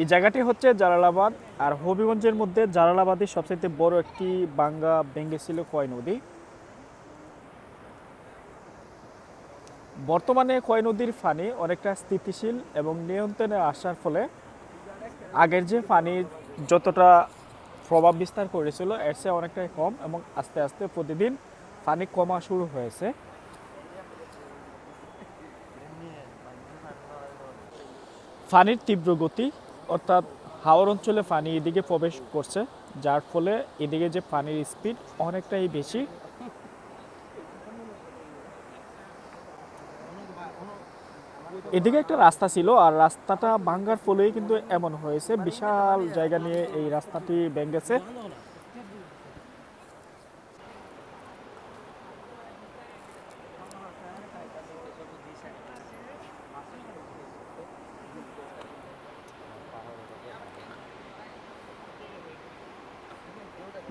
এই জায়গাটি হচ্ছে জালালাবাদ, আর হবিগঞ্জের মধ্যে জালালাবাদই সবচেয়ে বড় একটি বাঙ্গা ভেঙে ছিল কয় নদী। বর্তমানে কয় নদীর পানি অনেকটা স্থিতিশীল এবং নিয়ন্ত্রণে আসার ফলে আগের যে পানি যতটা প্রভাব বিস্তার করেছিল, এর চেয়ে অনেকটাই কম এবং আস্তে আস্তে প্রতিদিন পানি কমা শুরু হয়েছে। পানির তীব্র গতি অর্থাৎ হাওর অঞ্চলে পানি এদিকে প্রবেশ করছে, যার ফলে এদিকে যে পানির স্পিড অনেকটাই বেশি। এদিকে একটা রাস্তা ছিল, আর রাস্তাটা ভাঙ্গার ফলেই কিন্তু এমন হয়েছে। বিশাল জায়গা নিয়ে এই রাস্তাটি ভেঙেছে।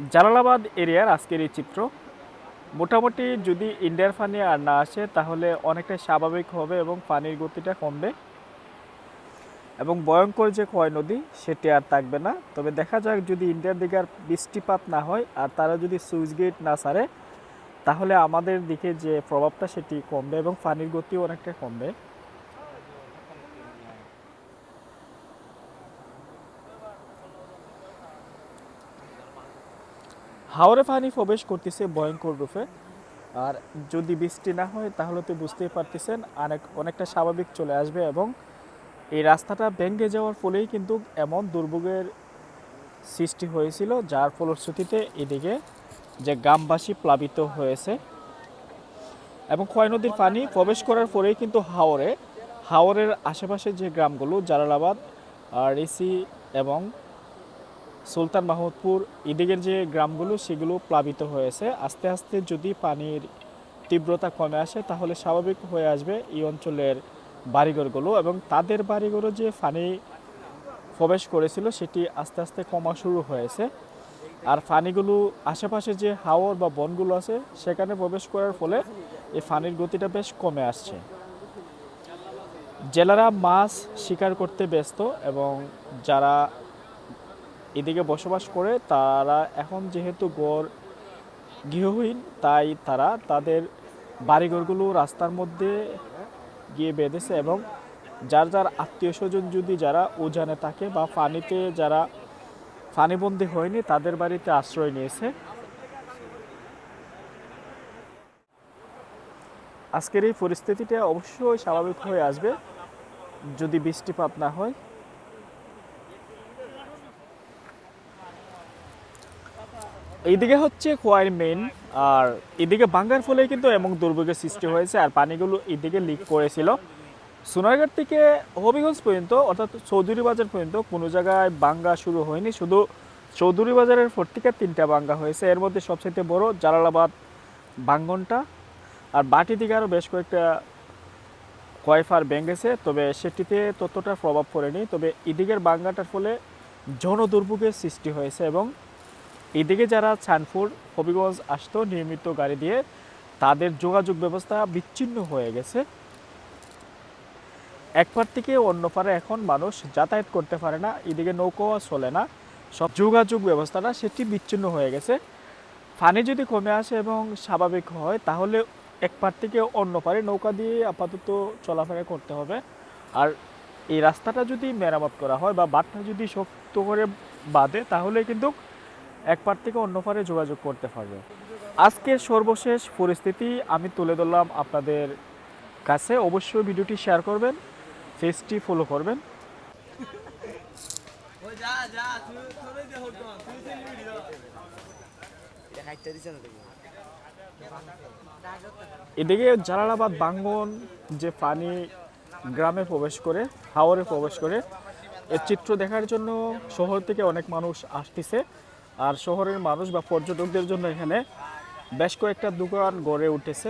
জালালাবাদ এরিয়ার আজকের এই চিত্র। মোটামুটি যদি ইন্ডিয়ার পানি আর না আসে, তাহলে অনেকটাই স্বাভাবিক হবে এবং পানির গতিটা কমবে। এবং ভয়ঙ্কর যে ক্ষয় নদী, সেটি আর থাকবে না। তবে দেখা যাক যদি ইন্ডিয়ার দিকে আর বৃষ্টিপাত না হয় আর তারা যদি সুইচ গেট না সারে, তাহলে আমাদের দিকে যে প্রভাবটা, সেটি কমবে এবং পানির গতিও অনেকটা কমবে। হাওরে পানি প্রবেশ করতেছে ভয়ঙ্কর রূপে। আর যদি বৃষ্টি না হয়, তাহলে তো বুঝতেই পারতেছেন, অনেক অনেকটা স্বাভাবিক চলে আসবে এবং এই রাস্তাটা ভেঙে যাওয়ার ফলেই কিন্তু এমন দুর্ভোগের সৃষ্টি হয়েছিল, যার ফলশ্রুতিতে এদিকে যে গ্রামবাসী প্লাবিত হয়েছে। এবং ক্ষয় নদীর পানি প্রবেশ করার পরেই কিন্তু হাওরে হাওরের আশেপাশে যে গ্রামগুলো, জালালাবাদ রিসি এবং সুলতান মাহমুদপুর এদিকের যে গ্রামগুলো, সেগুলো প্লাবিত হয়েছে। আস্তে আস্তে যদি পানির তীব্রতা কমে আসে, তাহলে স্বাভাবিক হয়ে আসবে এই অঞ্চলের বাড়িঘরগুলো এবং তাদের বাড়িঘরও যে পানি প্রবেশ করেছিল, সেটি আস্তে আস্তে কমা শুরু হয়েছে। আর পানিগুলো, আশেপাশে যে হাওর বা বনগুলো আছে, সেখানে প্রবেশ করার ফলে এই পানির গতিটা বেশ কমে আসছে। জেলারা মাছ শিকার করতে ব্যস্ত এবং যারা এদিকে বসবাস করে, তারা এখন যেহেতু গড় গৃহহীন, তাই তারা তাদের বাড়িঘরগুলো রাস্তার মধ্যে গিয়ে বেঁধেছে এবং যার যার আত্মীয় স্বজন যদি যারা উজানে থাকে বা পানিতে যারা পানিবন্দী হয়নি, তাদের বাড়িতে আশ্রয় নিয়েছে। আজকের এই পরিস্থিতিটা অবশ্যই স্বাভাবিক হয়ে আসবে। যদি বৃষ্টিপাত না হয় এইদিকে হচ্ছে খোয়ার মেন আর এদিকে বাঙ্গার ফলে কিন্তু এমন দুর্ভোগের সৃষ্টি হয়েছে, আর পানিগুলো এদিকে লিক করেছিল। সোনারঘাট থেকে হবিগঞ্জ পর্যন্ত, অর্থাৎ চৌধুরী বাজার পর্যন্ত কোনো জায়গায় বাঙ্গা শুরু হয়নি, শুধু চৌধুরী বাজারের থেকে তিনটা বাঙ্গা হয়েছে। এর মধ্যে সবচেয়ে বড় জালালাবাদ বাঙ্গনটা আর বাটি দিকে আরও বেশ কয়েকটা কয়ফার ভেঙেছে, তবে সেটিতে ততটা প্রভাব পড়েনি। তবে এদিকের বাঙ্গাটার ফলে জনদুর্ভোগের সৃষ্টি হয়েছে এবং এদিকে যারা চানপুর হবিগঞ্জ আসতো নিয়মিত গাড়ি দিয়ে, তাদের যোগাযোগ ব্যবস্থা বিচ্ছিন্ন হয়ে গেছে। এক পার থেকে অন্য পারে এখন মানুষ যাতায়াত করতে পারে না, এদিকে নৌকাও চলে না। সব যোগাযোগ ব্যবস্থাটা সেটি বিচ্ছিন্ন হয়ে গেছে। পানি যদি কমে আসে এবং স্বাভাবিক হয়, তাহলে এক পার থেকে অন্য পারে নৌকা দিয়ে আপাতত চলাফেরা করতে হবে। আর এই রাস্তাটা যদি মেরামত করা হয় বা বাঁধটা যদি শক্ত করে বাঁধে, তাহলে কিন্তু এক পার থেকে অন্য পারে যোগাযোগ করতে পারবে। আজকের সর্বশেষ পরিস্থিতি আমি তুলে ধরলাম আপনাদের কাছে। অবশ্যই ভিডিওটি শেয়ার করবেন, পেজটি ফলো করবেন। এদিকে জালালাবাদ বাঙ্গন যে পানি গ্রামে প্রবেশ করে, হাওরে প্রবেশ করে, এর চিত্র দেখার জন্য শহর থেকে অনেক মানুষ আসতেছে। আর শহরের মানুষ বা পর্যটকদের জন্য এখানে বেশ কয়েকটা দোকান গড়ে উঠেছে।